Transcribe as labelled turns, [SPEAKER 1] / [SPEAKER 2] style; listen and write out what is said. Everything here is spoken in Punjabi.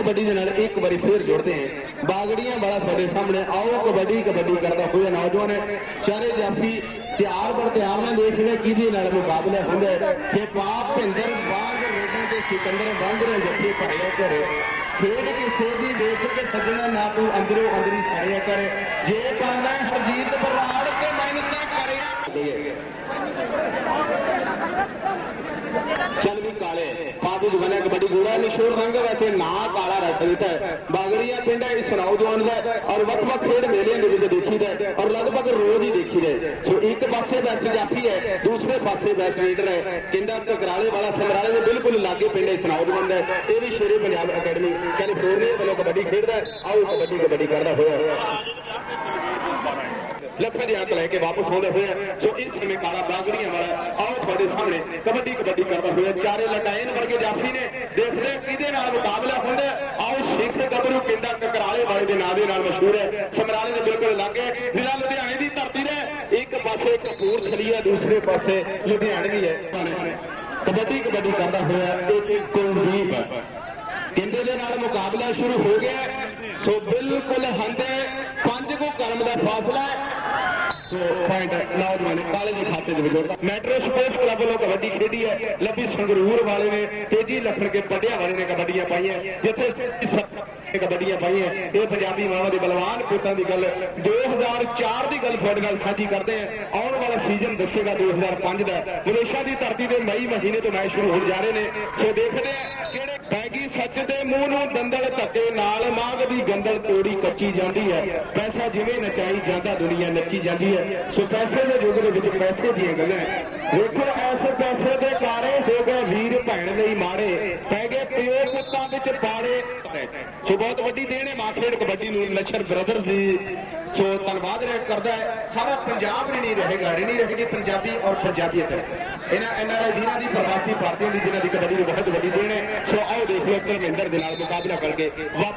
[SPEAKER 1] ਕਬੱਡੀ ਦੇ ਨਾਲ ਇੱਕ ਵਾਰੀ ਫੇਰ ਜੁੜਦੇ ਹਾਂ ਬਾਗੜੀਆਂ ਵਾਲਾ ਸਾਡੇ ਸਾਹਮਣੇ ਆਓ ਕਬੱਡੀ ਕਬੱਡੀ ਕਰਦਾ ਹੋਇਆ ਨੌਜਵਾਨ ਚਾਰੇ ਜਾਫੀ ਤਿਆਰ ਬਰ ਤਿਆਰ ਨਾਲ ਦੇਖਦੇ ਕਿਹਦੇ ਨਾਲ ਮੁਕਾਬਲਾ ਹੁੰਦਾ ਹੈ ਕਿ ਪਾਪ ਭਿੰਦਰ ਬਾਗ ਰੋਡਾਂ ਤੇ ਸਿਕੰਦਰ ਬਾਂਗਰੇ ਜੱਫੇ ਪਾਇਆ ਘਰੇ ਖੇਡ ਕਿਸੇ ਦੀ ਦੇਖ ਕੇ ਸੱਜਣਾ ਨਾ ਤੂੰ ਅੰਦਰੋਂ ਅੰਦਰੀ ਸਾਰਿਆ ਕਰ ਜੇ ਪਾਉਂਦਾ ਹਰਜੀਤ ਬਰਾੜ ਤੇ ਮਿਹਨਤਾਂ ਕਰਿਆ ਚੱਲ ਵੀ ਕਾਲੇ ਪਾਪੂ ਜਵਾਨਾ ਕਬੱਡੀ ਗੋੜਾ ਨਿਸ਼ੋਰ ਰੰਗ ਵੈਸੇ ਨਾ ਕਾਲਾ ਰੱਖ ਦਿੱਤਾ ਹੈ। ਬਾਗੜੀਆ ਪਿੰਡ ਹੈ ਇਸ ਨੌਜਵਾਨ ਦਾ ਔਰ ਵੱਖ ਵੱਖ ਖੇਡ ਮੇਲਿਆਂ ਦੇ ਵਿੱਚ ਦੇਖੀਦਾ ਹੈ ਔਰ ਲਗਭਗ ਰੋਜ਼ ਹੀ ਦੇਖੀਦਾ ਹੈ। ਸੋ ਇੱਕ ਪਾਸੇ ਬੈਸਟ ਜਾਫੀ ਹੈ, ਦੂਸਰੇ ਪਾਸੇ ਬੈਸਟ ਲੀਡਰ ਹੈ ਕਹਿੰਦਾ ਟਕਰਾਲੇ ਵਾਲਾ, ਸਮਰਾਲੇ ਦੇ ਬਿਲਕੁਲ ਲਾਗੇ ਪਿੰਡ ਇਸ ਨੌਜਵਾਨ ਦਾ ਇਹ ਵੀ ਸ਼ੇਰੇ ਪੰਜਾਬ ਅਕੈਡਮੀ, ਕੈਲੀਫੋਰਨੀਆ ਵੱਲੋਂ ਕਬੱਡੀ ਖੇਡਦਾ ਆਓ ਕਬੱਡੀ ਕਬੱਡੀ ਕਰਦਾ ਹੋਇਆ ਲੱਖਾਂ ਦੇ ਹੱਥ ਲੈ ਕੇ ਵਾਪਸ ਆਉਂਦੇ ਹੋਏ ਸੋ ਇਸ ਸਮੇਂ ਕਾਲਾ ਬਾਗੜੀਆਂ ਵਾਲਾ ਆਓ ਤੁਹਾਡੇ ਸਾਹਮਣੇ ਕਬੱਡੀ ਕਬੱਡੀ ਕਰਦਾ ਹੋਇਆ ਚਾਰੇ ਲਟਾਇਨ ਵਰਗੇ ਜਾਫੀ ਨੇ। ਦੇਖਦੇ ਕਿਹਦੇ ਨਾਲ ਮੁਕਾਬਲਾ ਹੁੰਦਾ ਆਓ ਸ਼ੇਖ ਗੱਭਰੂ ਕਿੰਦਾ ਕਕਰਾਲੇ ਵਾਲੇ ਦੇ ਨਾਂ ਦੇ ਨਾਲ ਮਸ਼ਹੂਰ ਹੈ। ਸਮਰਾਲੇ ਦੇ ਬਿਲਕੁਲ ਲਾਗੇ ਜ਼ਿਲ੍ਹਾ ਲੁਧਿਆਣੇ ਦੀ ਧਰਤੀ ਦੇ ਇੱਕ ਪਾਸੇ ਕਪੂਰਥਲੀ ਹੈ, ਦੂਸਰੇ ਪਾਸੇ ਲੁਧਿਆਣੇ ਵੀ ਹੈ। ਕਬੱਡੀ ਕਬੱਡੀ ਕਰਦਾ ਹੋਇਆ ਇੱਕ ਕੁਲਦੀਪ ਕਿੰਦੇ ਦੇ ਨਾਲ ਮੁਕਾਬਲਾ ਸ਼ੁਰੂ ਹੋ ਗਿਆ ਸੋ ਬਿਲਕੁਲ ਹੰਦੇ, ਪੰਜ ਕੋ ਕਰਮ ਦਾ ਫਾਸਲਾ ਸੋ ਪੁਆਇੰਟ ਨੌਜਵਾਨ ਕਾਲੇ ਦੇ ਖਾਤੇ ਦੇ ਵਿੱਚ। ਜੁੜਦਾ ਮੈਟਰੋ ਸਪੋਰਟਸ ਕਲੱਬ ਵੱਲੋਂ ਕਬੱਡੀ ਖੇਡੀ ਹੈ। ਲੱਭੀ ਸੰਗਰੂਰ ਵਾਲੇ ਨੇ ਤੇਜੀ ਲਖਣ ਕੇ ਪੱਡਿਆ ਵਾਲੇ ਨੇ ਕਬੱਡੀਆਂ ਪਾਈਆਂ। ਜਿੱਥੇ ਕਬੱਡੀਆਂ ਪਾਈਆਂ। ਇਹ ਪੰਜਾਬੀ ਮਾਵਾਂ ਦੇ ਬਲਵਾਨ ਪੁੱਤਾਂ ਦੀ ਗੱਲ। 2004 ਦੀ ਗੱਲ ਤੁਹਾਡੇ ਨਾਲ ਸਾਂਝੀ ਕਰਦੇ ਹਾਂ। ਆਉਣ ਵਾਲਾ ਸੀਜ਼ਨ ਦੱਸੇਗਾ 2005 ਦਾ। ਵਿਦੇਸ਼ਾਂ ਦੀ ਧਰਤੀ ਦੇ ਮਈ ਮਹੀਨੇ ਤੋਂ ਮੈਚ ਸ਼ੁਰੂ ਹੋਣ ਜਾ ਰਹੇ ਨੇ। ਸੋ ਦੇਖਦੇ ਆ ਕਿਹੜੇ ਪੈਗੀ ਦੇ ਮੂੰਹ ਨੂੰ ਦੰਦਲ ਧੱਕੇ ਨਾਲ ਮਾਂਗ ਦੀ ਗੰਦਲ ਤੋੜੀ ਕੱਚੀ ਜਾਂਦੀ ਹੈ। ਪੈਸਾ ਜਿਵੇਂ ਨਚਾਈ ਜਾਂਦਾ, ਦੁਨੀਆ ਨੱਚੀ ਜਾਂਦੀ ਹੈ। ਸੋ ਪੈਸੇ ਦੇ ਯੁੱਗ ਦੇ ਵਿੱਚ ਪੈਸੇ ਦੀਆਂ ਗੱਲਾਂ ਹੈ। ਵੇਖੋ ਐਸੇ ਪੈਸੇ ਦੇ ਕਾਰੇ ਹੋ ਗਏ ਵੀਰ ਭੈਣ ਲਈ ਮਾੜੇ। ਪੈ ਗਏ ਪਿਓ ਪੁੱਤਾਂ ਵਿੱਚ ਪਾੜੇ। ਸੋ ਬਹੁਤ ਵੱਡੀ ਦੇਣ ਹੈ ਮਾਖੇੜ ਕਬੱਡੀ ਨੂੰ ਨਸ਼ਰ ਬ੍ਰਦਰਜ਼ ਦੀ। ਸੋ ਧੰਨਵਾਦ ਰੇਟ ਕਰਦਾ ਹੈ। ਸਾਰਾ ਪੰਜਾਬ ਨਹੀਂ ਰਹੇਗਾ ਨਹੀਂ ਰਹੇਗੀ ਪੰਜਾਬੀ ਔਰ ਪੰਜਾਬੀਅਤ। ਇਹਨਾਂ ਐਨਆਰਆਈ ਵੀਰਾਂ ਦੀ ਪ੍ਰਵਾਸੀ ਭਾਰਤੀਆਂ ਦੀ, ਜਿਨ੍ਹਾਂ ਦੀ ਕਬੱਡੀ ਨੂੰ ਬਹੁਤ ਵੱਡੀ ਦੇਣ ਹੈ। ਸੋ ਆਓ ਦੇ ਨਾਲ ਮੁਕਾਬਲਾ ਕਰਕੇ ਵਾਪਸ